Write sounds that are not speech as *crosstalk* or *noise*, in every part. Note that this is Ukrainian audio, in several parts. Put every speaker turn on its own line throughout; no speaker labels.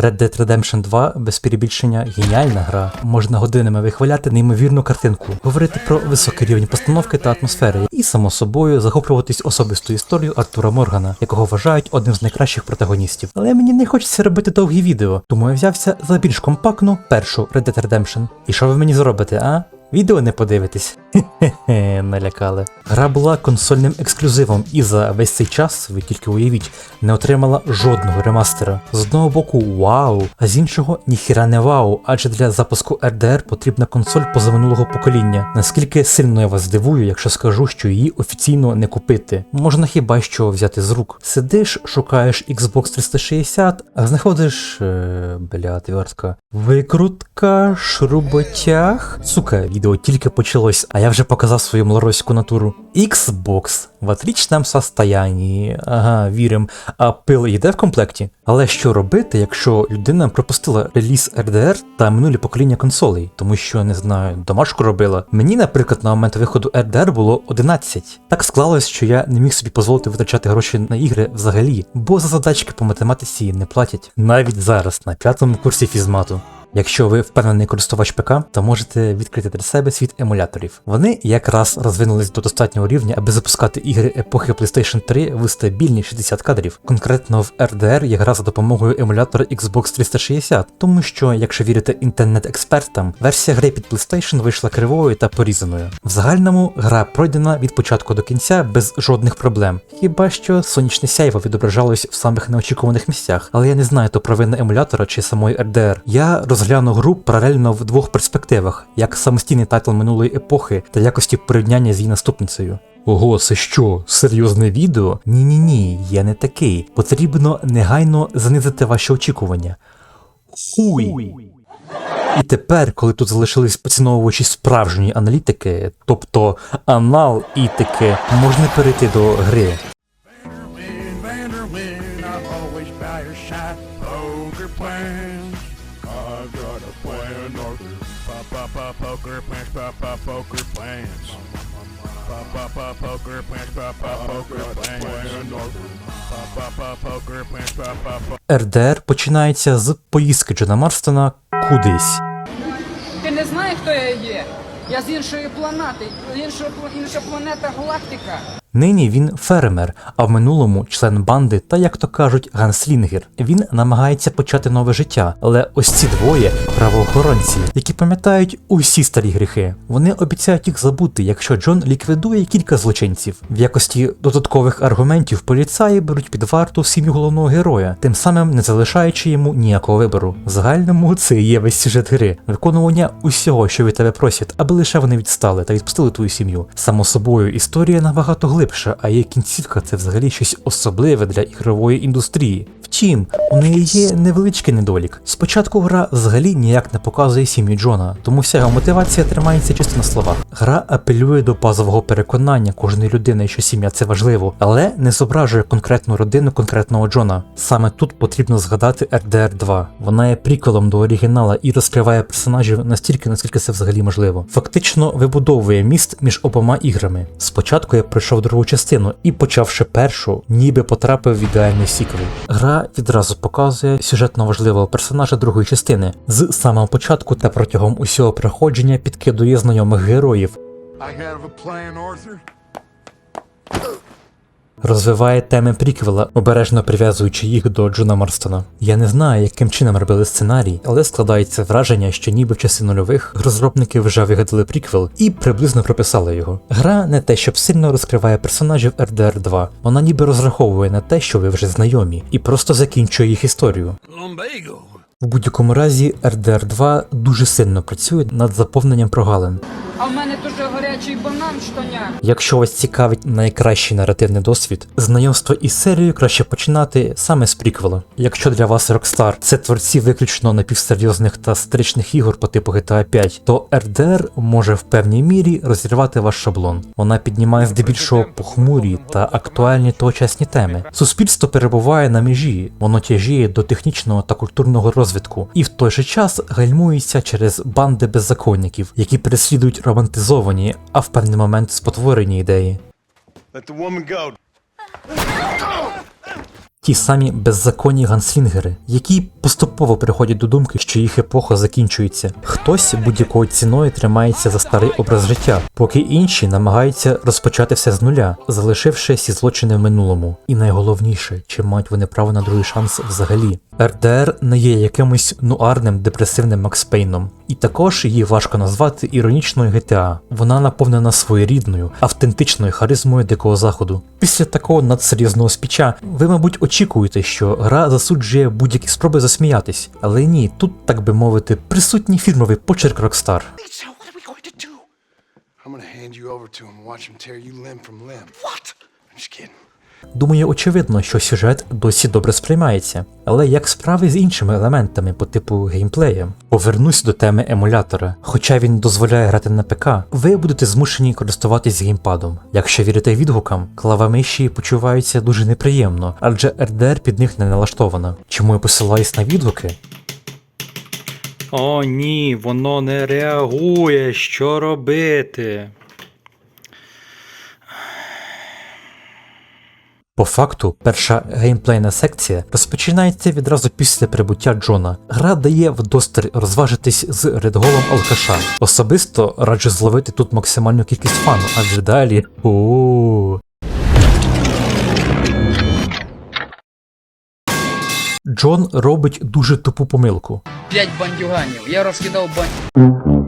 Red Dead Redemption 2 без перебільшення геніальна гра. Можна годинами вихваляти неймовірну картинку, говорити про високий рівень постановки та атмосфери, і само собою захоплюватись особистою історією Артура Моргана, якого вважають одним з найкращих протагоністів. Але мені не хочеться робити довгі відео, тому я взявся за більш компактну першу Red Dead Redemption. І що ви мені зробите, а? Відео не подивитесь. Хе-хе, налякали. Гра була консольним ексклюзивом, і за весь цей час, ви тільки уявіть, не отримала жодного ремастера. З одного боку вау, а з іншого ніхіра не вау, адже для запуску RDR потрібна консоль позаминулого покоління. Наскільки сильно я вас здивую, якщо скажу, що її офіційно не купити. Можна хіба що взяти з рук. Сидиш, шукаєш Xbox 360, а знаходиш. Е, бля, твертка. Викрутка, шруботяг. Сука, відео тільки почалось, а я вже показав свою малороську натуру. Xbox в отличном состоянии. Ага, вірим. А пил йде в комплекті. Але що робити, якщо людина пропустила реліз RDR та минулі покоління консолей, тому що не знаю, домашку робила. Мені, наприклад, на момент виходу RDR було 11. Так склалось, що я не міг собі дозволити витрачати гроші на ігри взагалі, бо за задачки по математиці не платять. Навіть зараз на п'ятому курсі фізмату. Якщо ви впевнений користувач ПК, то можете відкрити для себе світ емуляторів. Вони якраз розвинулись до достатнього рівня, аби запускати ігри епохи PlayStation 3 в стабільні 60 кадрів. Конкретно в RDR є гра за допомогою емулятора Xbox 360, тому що, якщо вірити інтернет-експертам, версія гри під PlayStation вийшла кривою та порізаною. В загальному гра пройдена від початку до кінця без жодних проблем. Хіба що сонячне сяйво відображалось в самих неочікуваних місцях, але я не знаю, то провина емулятора чи самої RDR. Я розгляну гру паралельно в двох перспективах, як самостійний тайтл минулої епохи та якості порівняння з її наступницею. Ого, це що, серйозне відео? Ні ні ні, я не такий. Потрібно негайно занизити ваші очікування. Хуй! І тепер, коли тут залишились поціновувачі справжньої аналітики, тобто анал ітики, можна перейти до гри.
Pop, pop, poker plans. Pop, pop, pop, poker plans, pop, pop, poker plans.
РДР починається з поїздки Джона Марстона кудись.
Ти не знаєш, хто я є? Я з іншої планети, іншої, пла- інша планета галактика.
Нині він фермер, а в минулому член банди та, як то кажуть, ганслінгер. Він намагається почати нове життя, але ось ці двоє правоохоронці, які пам'ятають усі старі гріхи. Вони обіцяють їх забути, якщо Джон ліквідує кілька злочинців. В якості додаткових аргументів поліцаї беруть під варту сім'ю головного героя, тим самим не залишаючи йому ніякого вибору. В загальному це є весь сюжет гри, виконування усього, що від тебе просять, аби лише вони відстали та відпустили твою сім'ю. Само собою, історія набагато глибша, а її кінцівка це взагалі щось особливе для ігрової індустрії. Втім, у неї є невеличкий недолік. Спочатку гра взагалі ніяк не показує сім'ю Джона, тому вся його мотивація тримається чисто на словах. Гра апелює до базового переконання кожної людини, що сім'я це важливо, але не зображує конкретну родину конкретного Джона. Саме тут потрібно згадати RDR 2. Вона є приколом до оригінала і розкриває персонажів настільки, наскільки це взагалі можливо. Фактично вибудовує міст між обома іграми. Спочатку я пройшов другу частину і, почавши першу, ніби потрапив в ідеальний сіквел. Гра відразу показує сюжетно важливого персонажа другої частини. З самого початку та протягом усього проходження підкидує знайомих героїв,
I have a plan, Arthur.
Розвиває теми приквела, обережно прив'язуючи їх до Джона Марстона. Я не знаю, яким чином робили сценарій, але складається враження, що ніби в часи нульових розробники вже вигадали приквел і приблизно прописали його. Гра не те, щоб сильно розкриває персонажів RDR 2, вона ніби розраховує на те, що ви вже знайомі, і просто закінчує їх історію.
Lumbago.
В будь-якому разі RDR 2 дуже сильно працює над заповненням прогалин.
А в мене дуже гарячий банан в.
Якщо вас цікавить найкращий наративний досвід, знайомство із серією краще починати саме з приквела. Якщо для вас Rockstar це творці виключно напівсерйозних та стрічних ігор по типу GTA 5, то RDR може в певній мірі розірвати ваш шаблон. Вона піднімає здебільшого похмурі та актуальні тогочасні теми. Суспільство перебуває на межі, воно тяжіє до технічного та культурного розвитку, і в той же час гальмується через банди беззаконників, які переслідують романтизовані, а в певний момент спотворені ідеї.
Let the woman go.
Ті самі беззаконні ганслінгери, які поступово приходять до думки, що їх епоха закінчується. Хтось будь-якою ціною тримається за старий образ життя, поки інші намагаються розпочати все з нуля, залишивши всі злочини в минулому. І найголовніше, чи мають вони право на другий шанс взагалі. РДР не є якимось нуарним депресивним Макспейном, і також її важко назвати іронічною GTA. Вона наповнена своєрідною, автентичною харизмою дикого заходу. Після такого надсерйозного спіча ви, мабуть, очікуєте, що гра засуджує будь-які спроби засміятись, але ні, тут, так би мовити, присутній фірмовий почерк Rockstar.
I'm gonna hand you over to him and watch him tear you limb from limb.
What?
I'm just kidding.
Думаю, очевидно, що сюжет досі добре сприймається, але як справи з іншими елементами по типу геймплея. Повернусь до теми емулятора. Хоча він дозволяє грати на ПК, ви будете змушені користуватись геймпадом. Якщо вірити відгукам, клавомиші почуваються дуже неприємно, адже RDR під них не налаштована. Чому я посилаюсь на відгуки?
О, ні, воно не реагує. Що робити?
По факту, перша геймплейна секція розпочинається відразу після прибуття Джона. Гра дає вдосталь розважитись з редголом алкаша. Особисто раджу зловити тут максимальну кількість фану, адже далі. у Джон робить дуже тупу помилку.
П'ять бандюганів. Я розкидав бандюганів.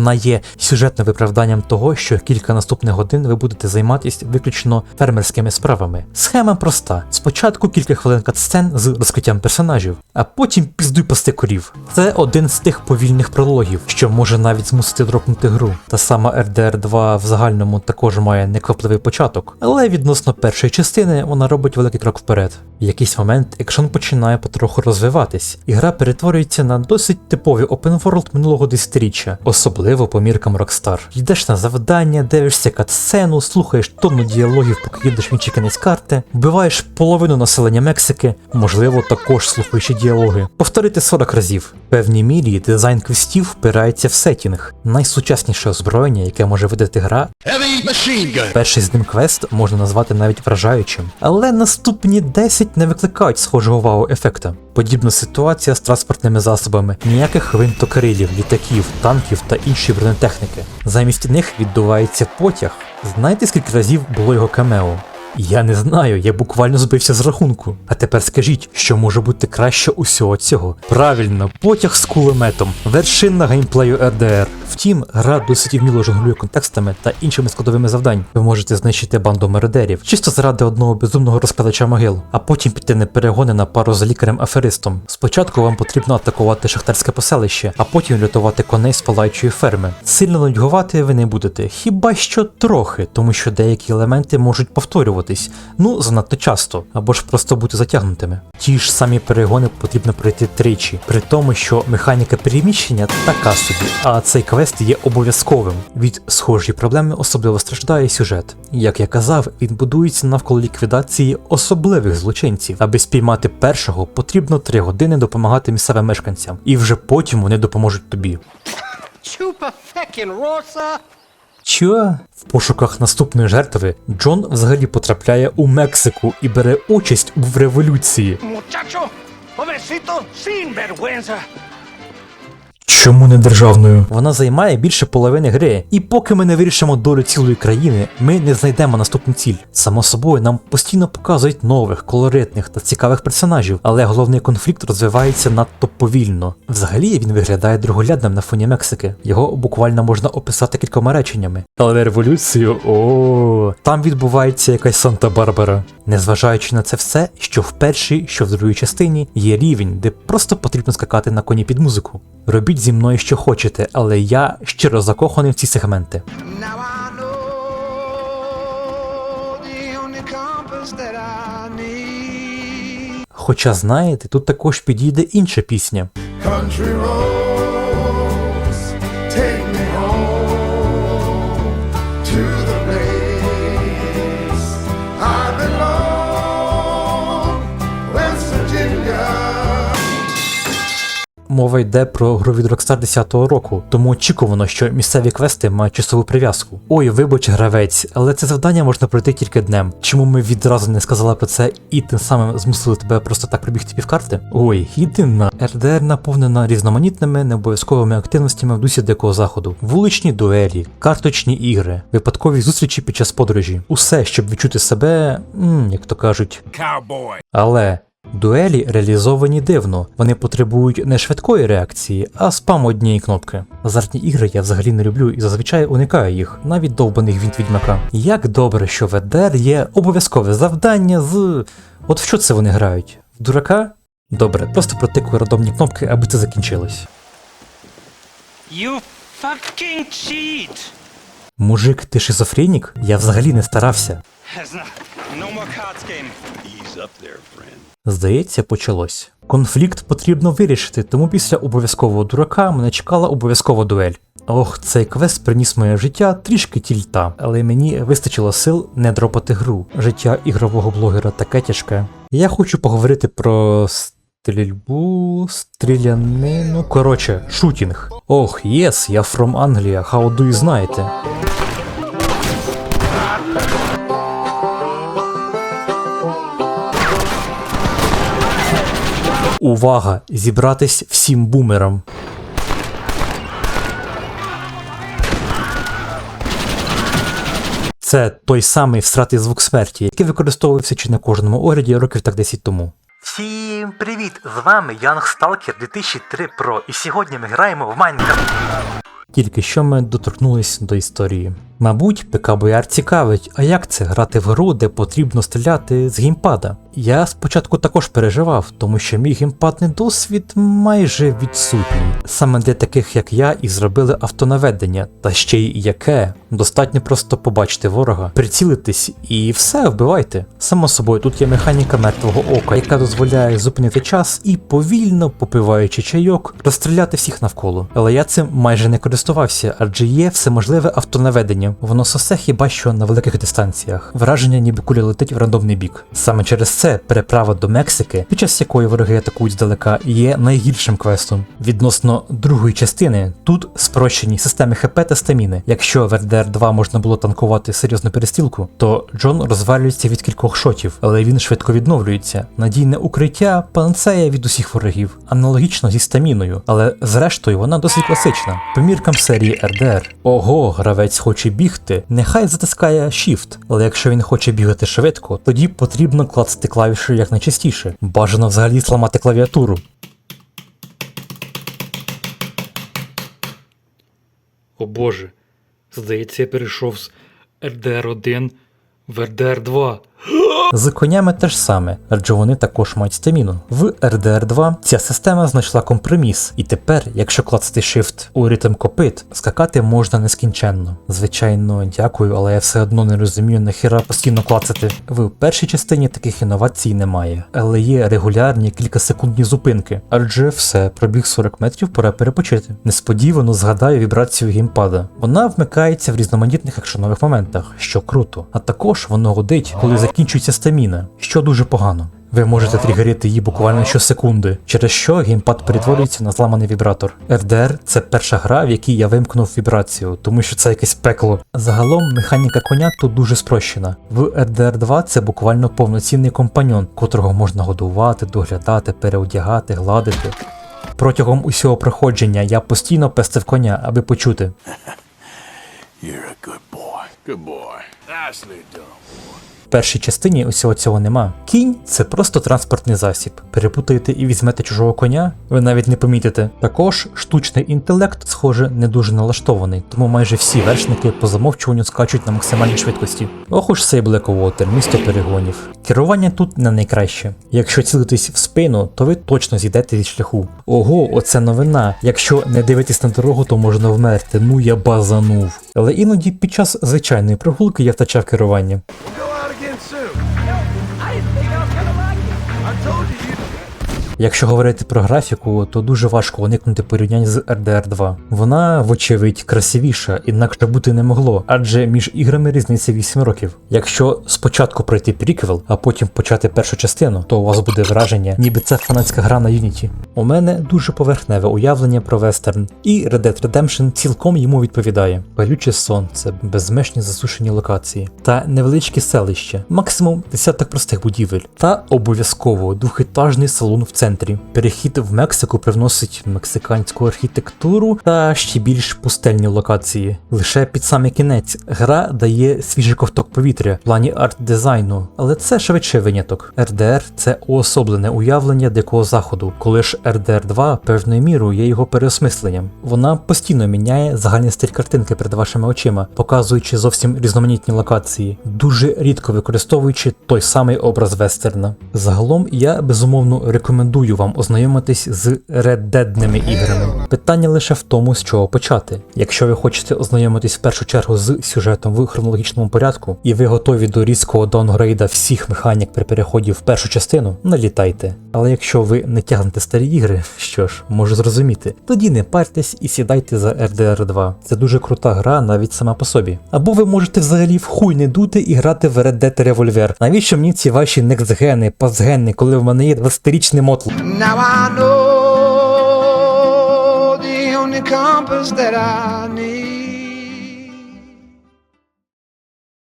Вона є сюжетним виправданням того, що кілька наступних годин ви будете займатися виключно фермерськими справами. Схема проста: спочатку кілька хвилин катсцен з розкриттям персонажів, а потім піздуй пасти корів. Це один з тих повільних прологів, що може навіть змусити дропнути гру. Та сама RDR 2 в загальному також має неквапливий початок, але відносно першої частини вона робить великий крок вперед. В якийсь момент екшон починає потроху розвиватись, і гра перетворюється на досить open world минулого десятиріччя, особливо по міркам Rockstar. Йдеш на завдання, дивишся катсцену, слухаєш тонну діалогів, поки їдеш в інший кінець карти, вбиваєш половину населення Мексики, можливо, також слухаючи діалоги. Повторити 40 разів. В певній мірі дизайн квестів впирається в сетінг. Найсучасніше озброєння, яке може видати гра. Перший з ним квест можна назвати навіть вражаючим, але наступні 10 не викликають схожого вау-ефекта. Подібна ситуація з транспортними засобами, ніяких гвинтокрилів, літаків, танків та іншої бронетехніки. Замість них відбувається потяг. Знаєте, скільки разів було його камео? Я не знаю, я буквально збився з рахунку. А тепер скажіть, що може бути краще усього цього? Правильно, потяг з кулеметом, вершина геймплею RDR. Втім, гра досить вміло жонглює контекстами та іншими складовими завдань. Ви можете знищити банду мередерів, чисто заради одного безумного розкладача могил, а потім піти на перегони на пару з лікарем-аферистом. Спочатку вам потрібно атакувати шахтарське поселище, а потім рятувати коней з палаючої ферми. Сильно нудьгувати ви не будете, хіба що трохи, тому що деякі елементи можуть повторюватись, ну занадто часто, або ж просто бути затягнутими. Ті ж самі перегони потрібно пройти тричі, при тому, що механіка переміщення така собі, а цей квест є обов'язковим. Від схожої проблеми особливо страждає сюжет. Як я казав, він будується навколо ліквідації особливих злочинців. Аби спіймати першого, потрібно 3 години допомагати місцевим мешканцям, і вже потім вони допоможуть тобі.
Chupa feckin' Rosa!
Чо? В пошуках наступної жертви Джон взагалі потрапляє у Мексику і бере участь в революції.
Мучачо! Sin vergüenza!
Чому не державною? Вона займає більше половини гри, і поки ми не вирішимо долю цілої країни, ми не знайдемо наступну ціль. Само собою, нам постійно показують нових, колоритних та цікавих персонажів, але головний конфлікт розвивається надто повільно. Взагалі він виглядає другорядним на фоні Мексики. Його буквально можна описати кількома реченнями. Але революцію, о, там відбувається якась Санта-Барбара. Незважаючи на це все, що в першій, що в другій частині є рівень, де просто потрібно скакати на коні під музику. Робіть зі мною що хочете, але я щиро закоханий в ці сегменти. Хоча знаєте, тут також підійде інша пісня.
Country roads,
мова йде про гру від Rockstar 10-го року, тому очікувано, що місцеві квести мають часову прив'язку. Ой, вибач, гравець, але це завдання можна пройти тільки днем. Чому ми відразу не сказали про це і тим самим змусили тебе просто так прибігти півкарти? Ой, єдина РДР наповнена різноманітними необов'язковими активностями в дусі дикого заходу, вуличні дуелі, карточні ігри, випадкові зустрічі під час подорожі. Усе, щоб відчути себе, м, як то кажуть,
Cowboy.
але дуелі реалізовані дивно. Вони потребують не швидкої реакції, а спам однієї кнопки. Азартні ігри я взагалі не люблю і зазвичай уникаю їх, навіть довбаних від відьмака. Як добре, що в ЕДР є обов'язкове завдання з. От в що це вони грають? В дурака? Добре, просто протикую рандомні кнопки, аби це закінчилось.
You fucking cheat!
Мужик, ти шизофренік? Я взагалі не старався.
No, no more cards game.
Здається, почалось. Конфлікт потрібно вирішити, тому після обов'язкового дурака мене чекала обов'язкова дуель. Ох, цей квест приніс моє життя трішки тільта, але мені вистачило сил не дропати гру. Життя ігрового блогера таке тяжке. Я хочу поговорити про стрільбу, стрілянину. Коротше, шутінг. Ох, єс, я from Англія, how do you знаєте? Увага! Зібратись всім бумерам. Це той самий всратий звук смерті, який використовувався чи на кожному огляді років так 10 тому. Всім привіт! З вами Young Stalker 2003 Pro, і сьогодні ми граємо в Майнкрафт. Тільки що ми доторкнулись до історії. Мабуть, ПК Бояр цікавить, а як це грати в гру, де потрібно стріляти з геймпада? Я спочатку також переживав, тому що мій геймпадний досвід майже відсутній. Саме для таких як я і зробили автонаведення, та ще й яке. Достатньо просто побачити ворога, прицілитись і все вбивайте. Само собою, тут є механіка мертвого ока, яка дозволяє зупинити час і повільно, попиваючи чайок, розстріляти всіх навколо. Але я цим майже не користувався, адже є всеможливе автонаведення. Воно сосе хіба що на великих дистанціях. Враження, ніби куля летить в рандомний бік. Саме через це переправа до Мексики, під час якої вороги атакують здалека, є найгіршим квестом. Відносно другої частини, тут спрощені системи ХП та стаміни. Якщо в RDR 2 можна було танкувати серйозну перестрілку, то Джон розвалюється від кількох шотів, але він швидко відновлюється. Надійне укриття панцея від усіх ворогів, аналогічно зі стаміною, але зрештою вона досить класична. По міркам серії RDR. Ого, гравець хоче бігти, нехай затискає Shift, але якщо він хоче бігати швидко, тоді потрібно клацати клавіші якнайчастіше. Бажано взагалі зламати клавіатуру.
О боже. Здається, я перейшов з RDR1 в RDR2.
З конями те ж саме, адже вони також мають стаміну. В RDR 2 ця система знайшла компроміс, і тепер, якщо клацати Shift у ритм копит, скакати можна нескінченно. Звичайно, дякую, але я все одно не розумію, нахіра постійно клацати. В першій частині таких інновацій немає, але є регулярні кількасекундні зупинки, адже все, пробіг 40 метрів, пора перепочити. Несподівано згадаю вібрацію геймпада. Вона вмикається в різноманітних екшенових моментах, що круто. А також воно гудить, коли закінчується стаміна, що дуже погано. Ви можете тригерити її буквально щосекунди, через що геймпад перетворюється на зламаний вібратор. RDR – це перша гра, в якій я вимкнув вібрацію, тому що це якесь пекло. Загалом механіка коня тут дуже спрощена. В RDR 2 це буквально повноцінний компаньон, котрого можна годувати, доглядати, переодягати, гладити. Протягом усього проходження я постійно пестив коня, аби почути.
You're a good boy. Good boy. Nicely done.
В першій частині усього цього нема. Кінь це просто транспортний засіб. Перепутаєте і візьмете чужого коня, ви навіть не помітите. Також штучний інтелект, схоже, не дуже налаштований, тому майже всі вершники по замовчуванню скачуть на максимальній швидкості. Ох уж цей Blackwater, місто перегонів. Керування тут не найкраще. Якщо цілитись в спину, то ви точно зійдете зі шляху. Ого, оце новина. Якщо не дивитесь на дорогу, то можна вмерти. Ну я базанув. Але іноді під час звичайної прогулки я втрачав керування. Якщо говорити про графіку, то дуже важко уникнути порівнянь з RDR 2. Вона, вочевидь, красивіша, інакше бути не могло, адже між іграми різниця 8 років. Якщо спочатку пройти приквел, а потім почати першу частину, то у вас буде враження, ніби це фанатська гра на Unity. У мене дуже поверхневе уявлення про вестерн, і Red Dead Redemption цілком йому відповідає. Палюче сонце, безмежні засушені локації та невеличкі селища, максимум десяток простих будівель, та обов'язково двохетажний салон в центрі. Перехід в Мексику привносить мексиканську архітектуру та ще більш пустельні локації. Лише під самий кінець гра дає свіжий ковток повітря в плані арт-дизайну, але це швидше виняток. RDR – це уособлене уявлення дикого заходу, коли ж RDR 2 певною мірою є його переосмисленням. Вона постійно міняє загальний стиль картинки перед вашими очима, показуючи зовсім різноманітні локації, дуже рідко використовуючи той самий образ вестерна. Загалом я безумовно рекомендую вам ознайомитись з реддедними іграми. Питання лише в тому, з чого почати. Якщо ви хочете ознайомитись в першу чергу з сюжетом в хронологічному порядку, і ви готові до різкого даунгрейда всіх механік при переході в першу частину, налітайте. Але якщо ви не тягнете старі ігри, *laughs* що ж, можу зрозуміти, тоді не парьтесь і сідайте за RDR 2. Це дуже крута гра навіть сама по собі. Або ви можете взагалі в хуй не дути і грати в Red Dead Revolver. Навіщо мені ці ваші некстгени, пасгени, коли в мене є 20-річний мотл?
Now I know the only compass that I need.